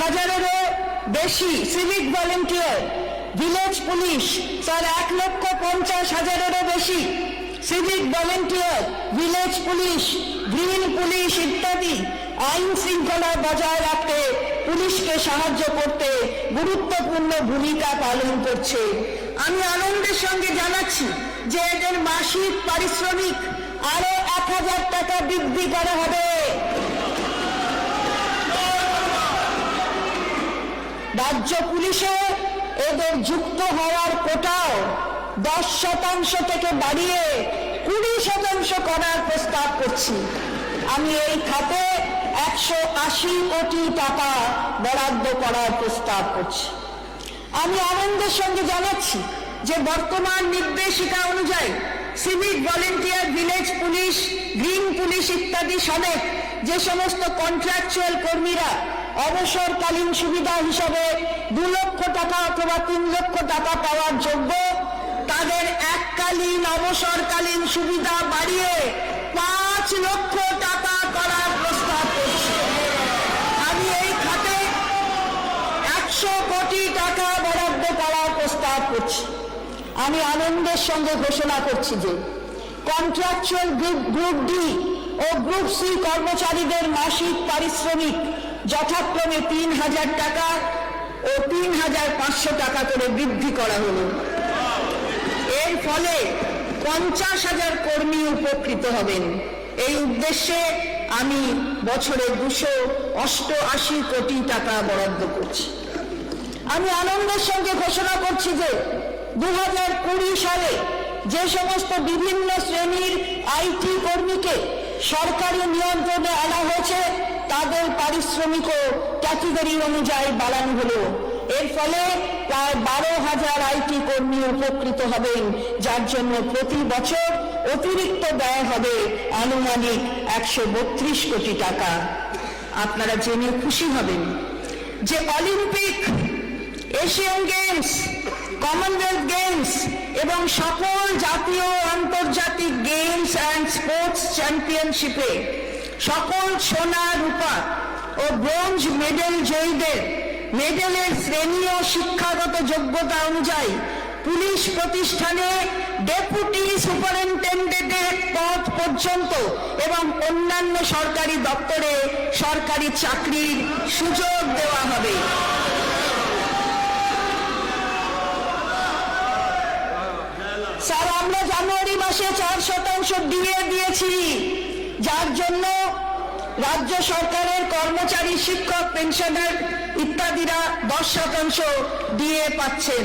হাজারেরও বেশি civic volunteer village police sir এক লক্ষ পঞ্চাশ হাজারেরও বেশি civic volunteer village police green police ইত্যাদি আইন শৃঙ্খলা বজায় রাখতে পুলিশকে সাহায্য করতে গুরুত্বপূর্ণ ভূমিকা পালন করছে। আমি আনন্দের সঙ্গে জানাচ্ছি যে এদের মাসিক, পারিশ্রমিক আরও এক হাজার টাকা বৃদ্ধি করা হবে। রাজ্য পুলিশে এদের যুক্ত হওয়ার কোটাও দশ শতাংশ থেকে বাড়িয়ে কুড়ি শতাংশ করার প্রস্তাব করছি। আমি এই খাতে একশো আশি কোটি টাকা বরাদ্দ করার প্রস্তাব করছি। আমি আনন্দের সঙ্গে জানাচ্ছি যে বর্তমান নির্দেশিকা অনুযায়ী civic volunteer, village police, green police ইত্যাদি সমেত যে সমস্ত কন্ট্রাকচুয়াল কর্মীরা অবসরকালীন সুবিধা হিসাবে দু লক্ষ টাকা অথবা তিন লক্ষ টাকা পাওয়ার যোগ্য তাদের এককালীন অবসরকালীন সুবিধা বাড়িয়ে পাঁচ লক্ষ টাকা করার প্রস্তাব করছি। আমি এই খাতে একশো কোটি টাকা বরাদ্দ করার প্রস্তাব করছি। আমি আনন্দের সঙ্গে ঘোষণা করছি যে কন্ট্রাকচুয়াল গ্রুপ গ্রুপ ডি ও গ্রুপ সি কর্মচারীদের মাসিক পারিশ্রমিক যথাক্রমে তিন হাজার টাকা ও তিন হাজার পাঁচশো টাকা করে বৃদ্ধি করা হলো। এর ফলে পঞ্চাশ হাজার কর্মী উপকৃত হবেন। এই উদ্দেশ্যে আমি বছরে দুশো অষ্টআশি কোটি টাকা বরাদ্দ করছি। আমি আনন্দের সঙ্গে ঘোষণা করছি যে দু হাজার কুড়ি সালে যে সমস্ত বিভিন্ন শ্রেণির আইটি কর্মীকে সরকারি নিয়ন্ত্রণে আনা হয়েছে, তাদের পারিশ্রমিকও ক্যাটেগরি অনুযায়ী বাড়ানো হলো। এর ফলে প্রায় বারো হাজার আইটি কর্মী উপকৃত হবেন, যার জন্য প্রতি বছর অতিরিক্ত ব্যয় হবে আনুমানিক একশো বত্রিশ কোটি টাকা। আপনারা জেনে খুশি হবেন যে Olympic, Asian Games, Commonwealth Games এবং সকল জাতীয় আন্তর্জাতিক গেমস অ্যান্ড স্পোর্টস চ্যাম্পিয়নশিপে সকল সোনা, রূপা ও ব্রোঞ্জ মেডেল জয়ীদের মেডেলের শ্রেণি ও শিক্ষাগত যোগ্যতা অনুযায়ী পুলিশ প্রতিষ্ঠানে ডেপুটি সুপারিনটেন্ডেন্টের পদ পর্যন্ত এবং অন্যান্য সরকারি দপ্তরে সরকারি চাকরির সুযোগ দেওয়া হবে। জানুয়ারি মাসে চার শতাংশ ডিএ দিয়েছি। যার জন্য রাজ্য সরকারের কর্মচারী, শিক্ষক, পেনশনার ইত্যাদিরা দশ শতাংশ ডিএ পাচ্ছেন।